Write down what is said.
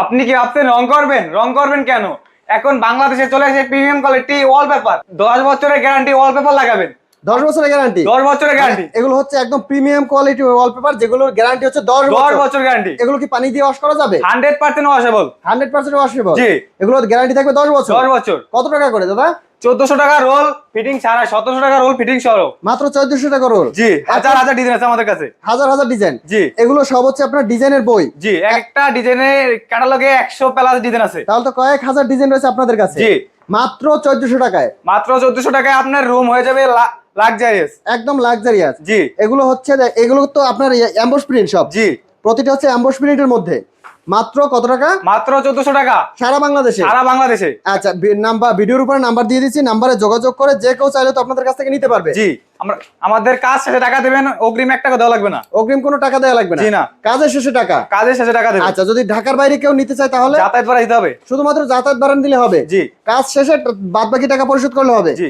আপনি কি ভাবছেন রং করবেন? রং করবেন কেন? এখন বাংলাদেশে চলে এসে প্রিমিয়াম কোয়ালিটি ওয়ালপেপার দশ বছরের গ্যারান্টি ওয়ালপেপার লাগাবেন। দশ বছরের গ্যারান্টি দশ বছরের গ্যারান্টি এগুলো হচ্ছে একদম প্রিমিয়াম কোয়ালিটি ওয়ালপেপার যেগুলোর গ্যারান্টি হচ্ছে দশ দশ বছর বছর গ্যারান্টি এগুলো কি পানি দিয়ে ওয়াশ করা যাবে? Hundred percent washable hundred percent washable জি। এগুলো গ্যারান্টি থাকবে দশ বছর। দশ বছর। কত টাকা করে দাদা? চোদ্দশো টাকা রোল ফিটিং ছাড়া সতেরোশো টাকা রোল ফিটিং সহ। মাত্র চোদ্দশো টাকা রোল জি হাজার হাজার ডিজাইন আছে আমাদের কাছে। হাজার হাজার ডিজাইন জি। এগুলো সব হচ্ছে আপনার ডিজাইনের বই? জি একটা ডিজাইনের ক্যাটালগে একশো প্লাস ডিজাইন আছে। তাহলে তো কয়েক হাজার ডিজাইন রয়েছে আপনাদের কাছে। জি। মাত্র চোদ্দশো টাকায়? মাত্র চোদ্দশো টাকায় আপনার রুম হয়ে যাবে লাক্সারিয়াস একদম লাক্সারিয়াস জি। এগুলো হচ্ছে এগুলো তো আপনার অ্যাম্বোস প্রিন্ট সব। জি। প্রতিটা হচ্ছে অ্যাম্বোস প্রিন্টের মধ্যে। মাত্র কত টাকা? মাত্র চোদ্দশো টাকা। সারা বাংলাদেশে? সারা বাংলাদেশে। আচ্ছা নাম্বার ভিডিওর উপরে নাম্বার দিয়ে দিচ্ছি নাম্বারে যোগাযোগ করে যে কেউ চাইলে তো আপনাদের কাছ থেকে নিতে পারবে। জি আমাদের কাজ শেষে টাকা দেবেন অগ্রিম এক টাকা দেওয়া লাগবে না। অগ্রিম কোনো টাকা দেওয়া লাগবে না? জি না। কাজের শেষে টাকা? কাজের শেষে টাকা দেবেন। আচ্ছা যদি ঢাকার বাইরে কেউ নিতে চায় তাহলে? যাতায়াত ভাড়া দিতে হবে। শুধুমাত্র যাতায়াত বাড়ান দিলে হবে। জি। কাজ শেষে বাদ বাকি টাকা পরিশোধ করলে হবে। জি।